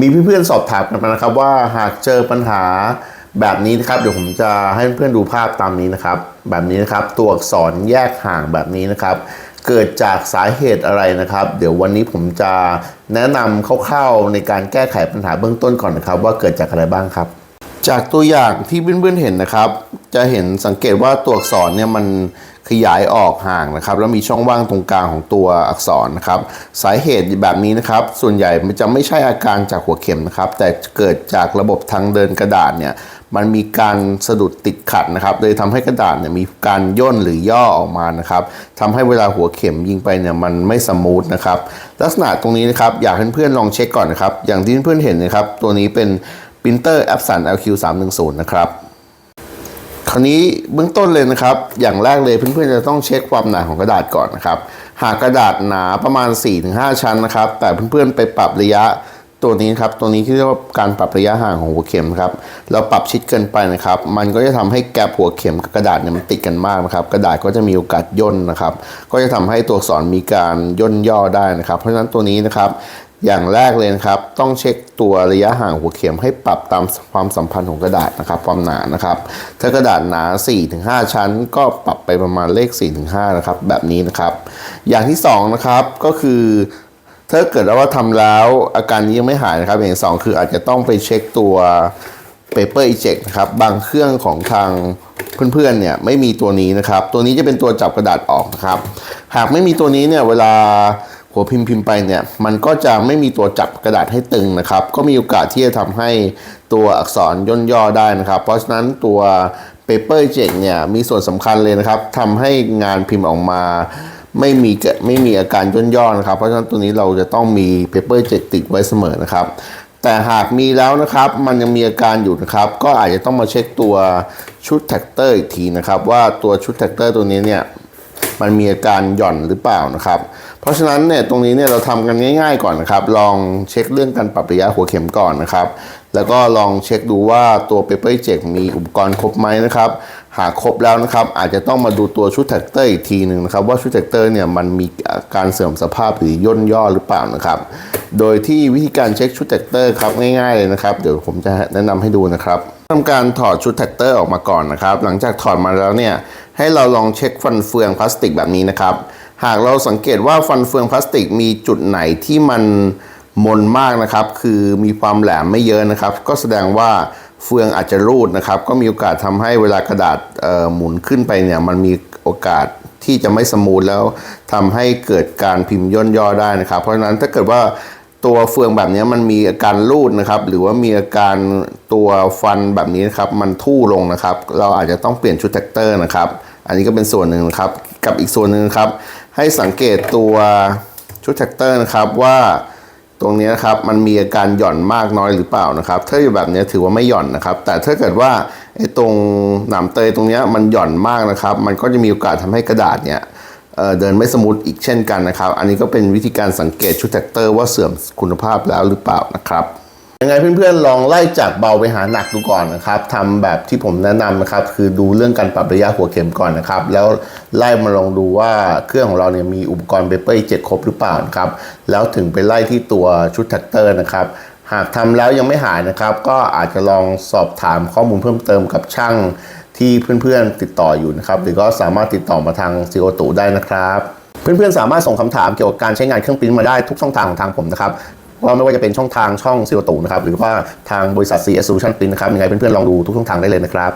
มีเพื่อนๆสอบถามกันมานะครับว่าหากเจอปัญหาแบบนี้นะครับ เดี๋ยวผมจะให้เพื่อนๆดูภาพตามนี้นะครับ แบบนี้นะครับตัวอักษรแยกห่างแบบนี้นะครับ เกิดจากสาเหตุอะไรนะครับ เดี๋ยววันนี้ผมจะแนะนำคร่าวๆในการแก้ไขปัญหาเบื้องต้นก่อนนะครับ ว่าเกิดจากอะไรบ้างครับ จากตัวอย่างที่เพื่อนๆเห็นนะครับ จะเห็นสังเกตว่าตัวอักษรเนี่ยมัน ขยายออกห่างนะครับแล้วมีช่องว่างตรงกลางของตัวอักษรนะครับ สาเหตุแบบนี้นะครับ ส่วนใหญ่มันจะไม่ใช่อาการจากหัวเข็มนะครับ แต่เกิดจากระบบทางเดินกระดาษเนี่ยมันมีการสะดุดติดขัดนะครับเลยทำให้กระดาษเนี่ยมีการย่นหรือย่อออกมานะครับทำให้เวลาหัวเข็มยิงไปเนี่ยมันไม่สมูทนะครับ ลักษณะตรงนี้นะครับอยากให้เพื่อนๆลองเช็คก่อนนะครับ อย่างที่เพื่อนๆเห็นนะครับ ตัวนี้เป็นปรินเตอร์ Epson LQ310 นะครับ ราวนี้เบื้องต้นเลยนะครับ อย่างแรกเลยเพื่อนๆจะต้องเช็คความหนาของกระดาษก่อนนะครับ หากกระดาษหนาประมาณ 4-5 ชั้นนะครับ แต่เพื่อนๆไปปรับระยะตัวนี้ครับ ตัวนี้ที่เรียกว่าการปรับระยะห่างของหัวเข็มครับ เราปรับชิดเกินไปนะครับ มันก็จะทำให้แกลบหัวเข็มกับกระดาษเนี่ยมันติดกันมากนะครับ กระดาษก็จะมีโอกาสย่นนะครับ ก็จะทำให้ตัวอักษรมีการย่นย่อได้นะครับ เพราะฉะนั้นตัวนี้นะครับ อย่างแรกเลยนะครับ ต้องเช็คตัวระยะห่างหัวเข็มให้ปรับตามความสัมพันธ์ของกระดาษนะครับ ความหนานะครับ ถ้ากระดาษหนา 4-5 ชั้น ก็ปรับไปประมาณเลข 4-5 นะครับ แบบนี้นะครับ อย่างที่ 2 นะครับก็คือถ้าเกิดว่าทำแล้วอาการนี้ยังไม่หายนะครับ อย่างสองคืออาจจะต้องไปเช็คตัว paper eject นะครับ บางเครื่องของทางเพื่อนๆเนี่ยไม่มีตัวนี้นะครับ ตัวนี้จะเป็นตัวจับกระดาษออกนะครับ หากไม่มีตัวนี้เนี่ยเวลา หัวพิมพ์พิมพ์ไปเนี่ยมันก็จะไม่มีตัวจับกระดาษให้ตึงนะครับ ก็มีโอกาสที่จะทำให้ตัวอักษรย่นย่อได้นะครับ เพราะฉะนั้นตัว paper jet เนี่ยมีส่วนสำคัญเลยนะครับทำให้งานพิมพ์ออกมาไม่มีไม่มีอาการย่นย่อนะครับ เพราะฉะนั้นตัวนี้เราจะต้องมี paper jet ติดไว้เสมอนะครับแต่หากมีแล้วนะครับมันยังมีอาการอยู่นะครับ ก็อาจจะต้องมาเช็คตัวชุดแท็กเตอร์อีกทีนะครับ ว่าตัวชุดแท็กเตอร์ตัวนี้เนี่ย มันมีอาการหย่อนหรือเปล่านะครับ เพราะฉะนั้นเนี่ยตรงนี้เนี่ยเราทำกันง่าย ๆ ก่อนนะครับ ลองเช็คเรื่องการปรับระยะหัวเข็มก่อนนะครับ แล้วก็ลองเช็คดูว่าตัว Paper j e c t มีอุปกรณ์ครบไหมนะครับ หากครบแล้วนะครับ อาจจะต้องมาดูตัวชุดแท็กเตอร์อีกทีหนึ่งนะครับ ว่าชุดแท็กเตอร์เนี่ยมันมีการเสื่อมสภาพหรือย่นย่อหรือเปล่านะครับ โดยที่วิธีการเช็คชุดแท็กเตอร์ครับง่ายๆเลยนะครับเดี๋ยวผมจะแนะนำให้ดูนะครับทำการถอดชุดแท็กเตอร์ออกมาก่อนนะครับ หลังจากถอดมาแล้วเนี่ยให้เราลองเช็คฟันเฟืองพลาสติกแบบนี้นะครับ หากเราสังเกตว่าฟันเฟืองพลาสติกมีจุดไหนที่มัน มนมากนะครับ คือมีความแหลมไม่เยอะนะครับ ก็แสดงว่าเฟืองอาจจะรูดนะครับ ก็มีโอกาสทำให้เวลากระดาษหมุนขึ้นไปเนี่ย มันมีโอกาสที่จะไม่สมูทแล้วทำให้เกิดการพิมพ์ย่นย่อได้นะครับ เพราะฉะนั้นถ้าเกิดว่าตัวเฟืองแบบนี้มันมีอาการรูดนะครับ หรือว่ามีอาการตัวฟันแบบนี้นะครับ มันทู่ลงนะครับ เราอาจจะต้องเปลี่ยนชุดแท็กเตอร์นะครับ อันนี้ก็เป็นส่วนหนึ่งนะครับ กับอีกส่วนหนึ่งครับ ให้สังเกตตัวชุดแท็กเตอร์นะครับว่า ตรงนี้นะครับมันมีอาการหย่อนมากน้อยหรือเปล่านะครับ ถ้าอยู่แบบนี้ถือว่าไม่หย่อนนะครับ แต่ถ้าเกิดว่าไอ้ตรงหนามเตยตรงนี้มันหย่อนมากนะครับ มันก็จะมีโอกาสทำให้กระดาษเนี่ยเดินไม่สมูทอีกเช่นกันนะครับ อันนี้ก็เป็นวิธีการสังเกตชุดแท็กเตอร์ว่าเสื่อมคุณภาพแล้วหรือเปล่านะครับ ยังไงเพื่อนๆลองไล่จากเบาไปหาหนักดูก่อนนะครับทำแบบที่ผมแนะนำนะครับ คือดูเรื่องการปรับระยะหัวเข็มก่อนนะครับ แล้วไล่มาลองดูว่าเครื่องของเราเนี่ยมีอุปกรณ์เบเปอร์เจ็ดครบหรือเปล่านะครับ แล้วถึงไปไล่ที่ตัวชุดแท็กเตอร์นะครับหากทำแล้วยังไม่หายนะครับ ก็อาจจะลองสอบถามข้อมูลเพิ่มเติมกับช่างที่เพื่อนๆติดต่ออยู่นะครับ หรือก็สามารถติดต่อมาทางซีโอตูได้นะครับ เพื่อนๆสามารถส่งคำถามเกี่ยวกับการใช้งานเครื่องปริ้นมาได้ทุกช่องทางของทางผมนะครับ ว่าไม่ว่าจะเป็นช่องทางช่องซีโอตูนะครับหรือว่าทางบริษัท CS Solution Print นะครับยังไงเพื่อนๆลองดูทุกช่องทางได้เลยนะครับ